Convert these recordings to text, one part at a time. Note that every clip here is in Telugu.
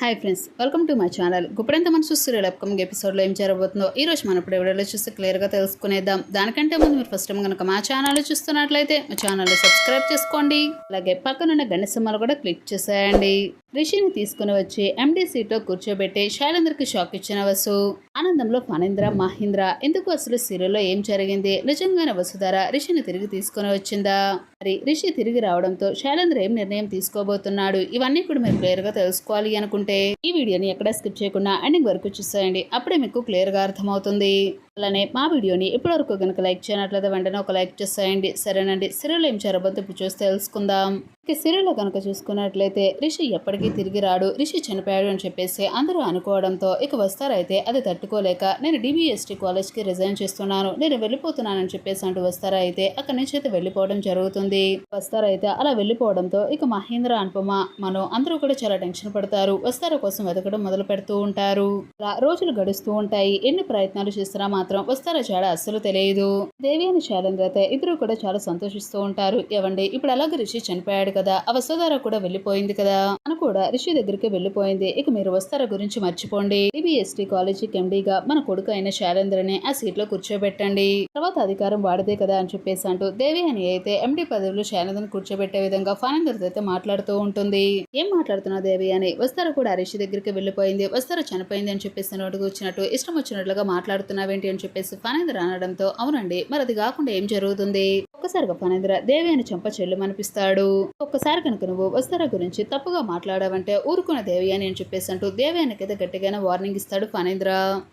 Hi friends welcome to my channel Guppedantha Manasu serial upcoming ఎపిసోడ్లో ఏం జరగబోతుందో ఈ రోజు మనం ఇప్పుడు ఎవడో చూస్తే క్లియర్గా తెలుసుకునేద్దాం. దానికంటే ముందు మీరు ఫస్ట్ టైం కనుక మా ఛానల్ చూస్తున్నట్లయితే మా ఛానల్ని సబ్స్క్రైబ్ చేసుకోండి. అలాగే పక్కనున్న గంట సింహాలు కూడా క్లిక్ చేసేయండి. రిషిని తీసుకుని వచ్చి ఎండీ సీట్లో కూర్చోబెట్టి శైలేంద్రకి షాక్ ఇచ్చిన వసు. ఆనందంలో ఫణేంద్ర మహేంద్ర ఎందుకు అసలు సీరియల్లో ఏం జరిగింది? నిజంగానే వసుధార రిషిని తిరిగి తీసుకుని వచ్చిందా? మరి రిషి తిరిగి రావడంతో శైలేంద్ర ఏం నిర్ణయం తీసుకోబోతున్నాడు? ఇవన్నీ కూడా మీరు క్లియర్గా తెలుసుకోవాలి అనుకుంటే ఈ వీడియోని ఎక్కడ స్కిప్ చేయకుండా ఎండింగ్ వరకు చూసేయండి. అప్పుడే మీకు క్లియర్గా అర్థమవుతుంది. అలానే మా వీడియోని ఇప్పటివరకు కనుక లైక్ చేయనట్లయితే వెంటనే ఒక లైక్ చేసేయండి. సరేనండి. సిరియల్ ఏం చేరబోతే ఇప్పుడు చూసి తెలుసుకుందాం. ఇక సీరియల్లో కనుక చూసుకున్నట్లయితే రిషి ఎప్పటికీ తిరిగి రాడు. రిషి చనిపోయాడు అని చెప్పేసి అందరూ అనుకోవడంతో ఇక వస్తారైతే అది తట్టుకోలేక నేను డిబిఎస్టీ కాలేజ్కి రిజైన్ చేస్తున్నాను. నేను వెళ్ళిపోతున్నానని చెప్పేసి అంటూ వస్తారా అయితే అక్కడి నుంచి అయితే వెళ్ళిపోవడం జరుగుతుంది. వస్తారైతే అలా వెళ్ళిపోవడంతో ఇక మహేంద్ర అనుపమ మనం అందరూ కూడా చాలా టెన్షన్ పడతారు. వస్తారా కోసం వెతకడం మొదలు పెడుతూ ఉంటారు రోజులు గడుస్తూ ఉంటాయి. ఎన్ని ప్రయత్నాలు చేసినా మాత్రం వస్తారా చాలా అస్సలు తెలియదు. దేవి అని శైలేంద్ర అయితే ఇద్దరు కూడా చాలా సంతోషిస్తూ ఉంటారు. ఏవండి? ఇప్పుడు అలాగే రిషి చనిపోయాడు కదా. ఆ వసుధార కూడా వెళ్ళిపోయింది కదా? అని కూడా రిషి దగ్గరికి వెళ్ళిపోయింది. ఇక మీరు వస్తారా గురించి మర్చిపోండి. డిబిఎస్టీ కాలేజీ గా మన కొడుకు అయిన శైలేంద్రని ఆ సీట్లో కూర్చోబెట్టండి. తర్వాత అధికారం వాడదే కదా అని చెప్పేసి అంటూ దేవి అని అయితే ఎండి పదవిలో శైలేంద్రని కూర్చోబెట్టే విధంగా ఫానందర్ అయితే మాట్లాడుతూ ఉంటుంది. ఏం మాట్లాడుతున్నా దేవి అని. వస్తారా కూడా రిషి దగ్గరికి వెళ్ళిపోయింది. వస్తారా చనిపోయింది అని చెప్పేసి నోటుకు వచ్చినట్టు ఇష్టం వచ్చినట్లుగా మాట్లాడుతున్నావేంటి అని చెప్పేసి ఫణేంద్ర అనడంతో అవునండి మరి అది కాకుండా ఏం జరుగుతుంది? ఒక్కసారిగా ఫణేంద్ర దేవి అని చెంప చెల్లుమనిపిస్తాడు. ఒక్కసారి కనుక నువ్వు వస్తారా గురించి తప్పుగా మాట్లాడావంటే ఊరుకున్న దేవి అని చెప్పేసి అంటూ దేవి అయితే గట్టిగానే వార్నింగ్ ఇస్తాడు ఫణేంద్ర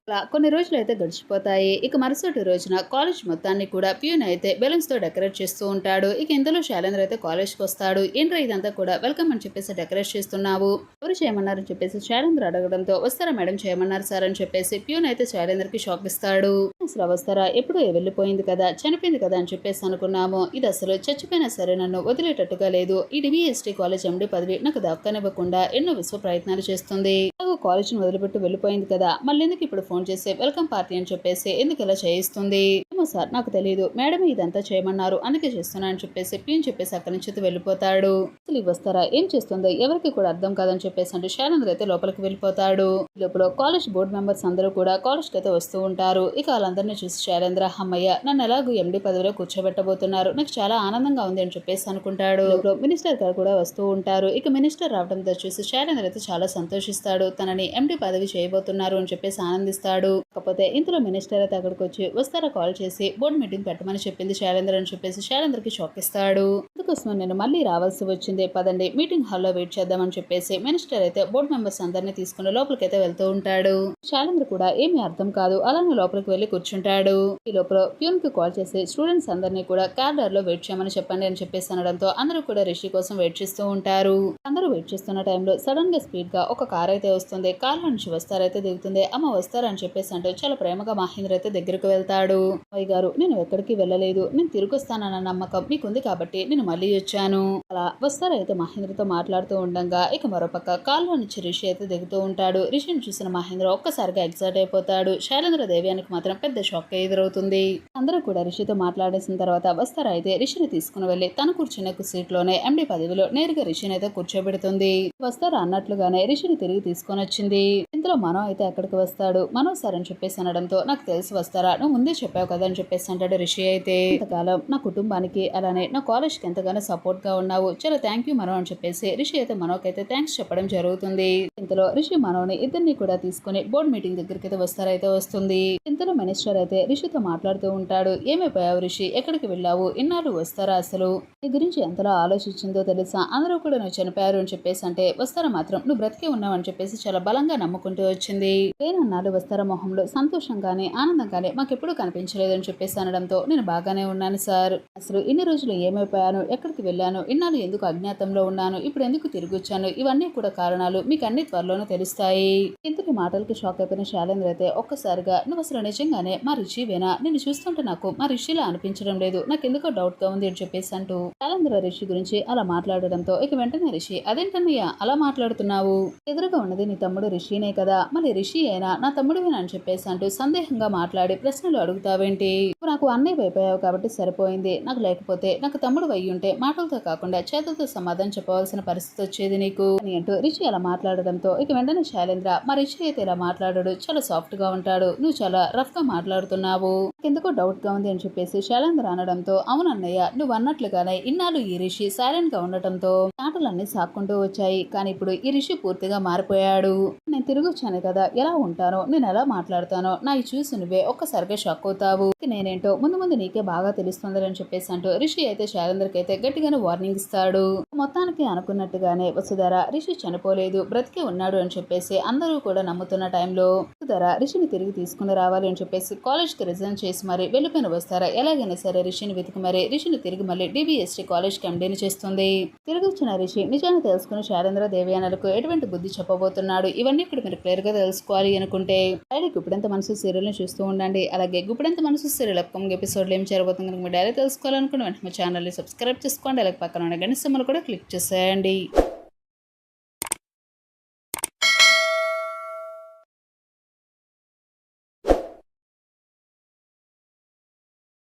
అలా కొన్ని రోజులు అయితే గడిచిపోతాయి. ఇక మరుసటి రోజున కాలేజ్ మొత్తాన్ని కూడా ప్యూన్ అయితే బెలూన్స్తో డెకరేట్ చేస్తూ ఉంటాడు. ఇక ఇందులో శైలేంద్ర అయితే కాలేజ్కి వస్తాడు. ఏంట్రా ఇదంతా కూడా? వెల్కమ్ అని చెప్పేసి డెకరేట్ చేస్తున్నావు. ఎవరు చేయమన్నారు అని చెప్పేసి శైలేంద్ర అడగడంతో వస్తారా మేడం చేయమన్నారు సార్ అని చెప్పేసి ప్యూన్ అయితే శైలేంద్ర కి షాక్ ఇస్తాడు. అసలు వస్తారా ఎప్పుడో వెళ్ళిపోయింది కదా? చనిపోయింది కదా అని చెప్పేసి అనుకున్నాము. ఇది అసలు చచ్చిపోయినా సరే నన్ను వదిలేటట్టుగా లేదు. ఈ డిబిఎస్టీ కాలేజ్ ఎండి పదవి నాకు దక్కనివ్వకుండా ఎన్నో విశ్వ ప్రయత్నాలు చేస్తుంది. నాకు కాలేజీని వదిలిపెట్టి వెళ్ళిపోయింది కదా. మళ్ళీ ఎందుకు ఇప్పుడు ఫోన్ చేసి వెల్కమ్ పార్టీ అని చెప్పేసి ఎందుకు ఇలా చేయిస్తుంది? ఏమో సార్ నాకు తెలియదు మేడం ఇదంతా చేయమన్నారు. అందుకే చేస్తున్నా అని చెప్పేసి పిన్ చెప్పేసి అక్కడి నుంచి వెళ్ళిపోతాడు. అసలు వస్తారా ఏం చేస్తుందో? ఎవరికి కూడా అర్థం కాదని చెప్పేసి అంటే శానంద్ అయితే లోపలికి వెళ్ళిపోతాడు. లోపల కాలేజ్ బోర్డు మెంబర్స్ అందరూ కూడా కాలేజ్కి అయితే వస్తూ ఉంటారు. ఇక వాళ్ళందరినీ చూసి శైలేంద్ర అమ్మయ్య నన్ను ఎలాగో ఎండి పదవిలో కూర్చోబెట్టబోతున్నారు. నాకు చాలా ఆనందంగా ఉంది అని చెప్పేసి అనుకుంటాడు. మినిస్టర్ గారు కూడా వస్తూ ఉంటారు. ఇక మినిస్టర్ రావడంతో చూసి శైలేంద్ర అయితే చాలా సంతోషిస్తాడు. తనని ఎండి పదవి చేయబోతున్నారు అని చెప్పేసి ఆనందిస్తాడు. కాకపోతే ఇంతలో మినిస్టర్ అయితే అక్కడికి వచ్చి వస్తారా కాల్ చేసి? బోర్డు మీటింగ్ పెట్టమని చెప్పింది శైలేంద్ర అని చెప్పేసి శైలేంద్రకి షాక్ ఇస్తాడు. అందుకోసం నేను మళ్ళీ రావాల్సి వచ్చింది. పదండి మీటింగ్ హాల్లో వెయిట్ చేద్దామని చెప్పేసి మినిస్టర్ అయితే బోర్డు మెంబర్స్ అందరినీ తీసుకుని లోపలికైతే వెళ్తూ ఉంటాడు. శైలేంద్ర కూడా ఏమీ అర్థం కాదు. అలానే లోపలికి వెళ్ళి కూర్చుంటాడు. ఈ లోపల ప్యూన్కి కాల్ చేసి స్టూడెంట్స్ అందరినీ కూడా కార్డర్లో వెయిట్ చేయమని చెప్పండి అని చెప్పేసి అనడంతో అందరూ కూడా రిషి కోసం వెయిట్ చేస్తూ ఉంటారు. అందరూ వెయిట్ చేస్తున్న టైంలో సడన్గా స్పీడ్గా ఒక కార్ అయితే వస్తుంది. కార్లో నుంచి వస్తారైతే దిగుతుంది. అమ్మ వస్తారని చెప్పేసి అంటూ చాలా ప్రేమగా మహేంద్ర అయితే దగ్గరకు వెళ్తాడు. అయ్య గారు నేను ఎక్కడికి వెళ్ళలేదు. నేను తిరిగి వస్తానన్న నమ్మకం మీకుంది కాబట్టి నేను మళ్ళీ వచ్చాను. అలా వస్తారైతే మహేంద్రతో మాట్లాడుతూ ఉండగా ఇక మరోపక్క కాల్లో నుంచి రిషి అయితే దిగుతూ ఉంటాడు. రిషిని చూసిన మహేంద్ర ఒక్కసారిగా ఎగ్జైట్ అయిపోతాడు. శైలేంద్ర దేవ్యానికి మాత్రం పెద్ద షాక్ ఎదురవుతుంది. అందరూ కూడా రిషితో మాట్లాడేసిన తర్వాత వస్తారా? అయితే రిషిని తీసుకుని వెళ్ళి తన కూర్చున్న సీట్లోనే ఎండి పదవిలో నేరుగా రిషిని అయితే కూర్చోబెడుతుంది. వస్తారా? అన్నట్లుగానే రిషిని తిరిగి తీసుకొని వచ్చింది. ఇంతలో మనో అయితే అక్కడికి వస్తాడు? మనో సార్ అని చెప్పేసి అనడంతో నాకు తెలిసి వస్తారా? నువ్వు ముందే చెప్పావు కదా అని చెప్పేసి అంటాడు రిషి. అయితే ఇంతకాలం నా కుటుంబానికి అలానే నా కాలేజ్కి ఎంతగానో సపోర్ట్గా ఉన్నావు. చాలా థ్యాంక్ యూ మనో అని చెప్పేసి రిషి అయితే మనోకైతే థ్యాంక్స్ చెప్పడం జరుగుతుంది. ఇంతలో రిషి మనోని ఇద్దరిని కూడా తీసుకుని బోర్డు మీటింగ్ దగ్గరికి అయితే వస్తారైతే వస్తుంది. ఇంతలో మినిస్టర్ అయితే రిషితో మాట్లాడుతూ ఉంటాడు. ఏమైపోయావు రిషి? ఎక్కడికి వెళ్ళావు? ఇన్నాళ్ళు వస్తారా అసలు? నీ గురించి ఎంతలా ఆలోచించిందో తెలుసా? అందరూ కూడా నువ్వు చనిపోయారు అని చెప్పేసి అంటే వస్తారా మాత్రం? నువ్వు బ్రతికే ఉన్నావు అని చెప్పేసి చాలా బలంగా నమ్ముకుంటూ వచ్చింది. లేనన్నాళ్ళు వస్తారా మొహంలో? సంతోషంగానే ఆనందంగానే మాకెప్పుడు కనిపించలేదు అని చెప్పేసి అనడంతో నేను బాగానే ఉన్నాను సార్. అసలు ఇన్ని రోజులు ఏమైపోయాను? ఎక్కడికి వెళ్ళాను? ఇన్నాళ్ళు ఎందుకు అజ్ఞాతంలో ఉన్నాను? ఇప్పుడు ఎందుకు తిరిగొచ్చాను ఇవన్నీ కూడా కారణాలు మీకు అన్ని త్వరలోనే తెలుస్తాయి. ఇంతటి మాటలకి షాక్ అయిపోయిన శాలేంద్ర అయితే ఒక్కసారిగా నువ్వు అసలు నిజంగానే మా రుచివేనా నేను చూస్తుంటే నాకు మా రిషిలా అనిపించడం లేదు. నాకు ఎందుకో డౌట్గా ఉంది అని చెప్పేసి అంటూ శాలేంద్ర రిషి గురించి అలా మాట్లాడడంతో ఇక వెంటనే రిషి అదేంటన్నయ్య? అలా మాట్లాడుతున్నావు? ఎదురుగా ఉన్నది నీ తమ్ముడు రిషినే కదా? మళ్ళీ రిషి అయినా నా తమ్ముడివేనా? అని చెప్పేసి అంటూ సందేహంగా మాట్లాడి ప్రశ్నలు అడుగుతావేంటి? నువ్వు నాకు అన్నయ్య అయిపోయావు కాబట్టి సరిపోయింది. నాకు లేకపోతే నాకు తమ్ముడు అయ్యి ఉంటే మాటలతో కాకుండా చేతులతో సమాధానం చెప్పవలసిన పరిస్థితి వచ్చేది నీకు? అని అంటూ రిషి అలా మాట్లాడడంతో ఇక వెంటనే శైలేంద్ర మా రిషి అయితే ఇలా మాట్లాడాడు. చాలా సాఫ్ట్గా ఉంటాడు. నువ్వు చాలా రఫ్గా మాట్లాడుతున్నావు. ఎందుకో డౌట్గా ఉంది అని చెప్పేసి శైలేంద్ర అనడంతో అవును అన్నయ్య నువ్వు అన్నట్లుగానే ఇన్నాళ్ళు ఈ రిషి సైలెంట్గా ఉండటంతో మాటలన్నీ సాక్కుంటూ వచ్చాయి. కానీ ఇప్పుడు ఈ రిషి పూర్తిగా మారిపోయాడు. నేను తిరిగి వచ్చాను కదా. ఎలా ఉంటానో? నేను ఎలా మాట్లాడతానో? నా ఈ చూసి నువ్వే ఒక్కసారిగా షాక్ అవుతావు. నేనేంటో ముందు ముందు నీకే బాగా తెలుస్తుందని చెప్పేసి అంటూ రిషి అయితే శైలేంద్రకి అయితే గట్టిగానే వార్నింగ్ ఇస్తాడు. మొత్తానికి అనుకున్నట్టుగానే వసుధర రిషి చనిపోలేదు. బ్రతికే ఉన్నాడు అని చెప్పేసి అందరూ కూడా నమ్ముతున్న టైంలో వసుధర రిషిని తిరిగి తీసుకుని రావాలి అని చెప్పేసి కాలేజ్కి రిజైన్ చేసి మరి వెళ్ళిపోయిన వస్తారా ఎలాగైనా సరే రిషిని వెతికి మరి రిషిని తిరిగి మళ్ళీ డిబిఎస్టీ కాలేజ్కి ఎండీని చేస్తుంది. తిరిగి వచ్చిన రిషి నిజాన్ని తెలుసుకుని శారేంద్ర దేవయానలకు ఎటువంటి బుద్ధి చెప్పబోతున్నాడు? ఇవన్నీ ఇక్కడ మీరు క్లియర్గా తెలుసుకోవాలి అనుకుంటే డైలీ గుప్పిడంత మనసు సీరియల్ని చూస్తూ ఉండండి. అలాగే గుప్పిడంత మనసు సీరియల్ అప్కమింగ్ ఎపిసోడ్ ఏం చేరబోతుంది కనుక మీరు డైలీ తెలుసుకోవాలనుకుంటే వెంటనే మా ఛానల్ని సబ్స్క్రైబ్ చేసుకోండి. అలాగే పక్కన ఉన్న గణిత కూడా క్లిక్ చేసేయండి.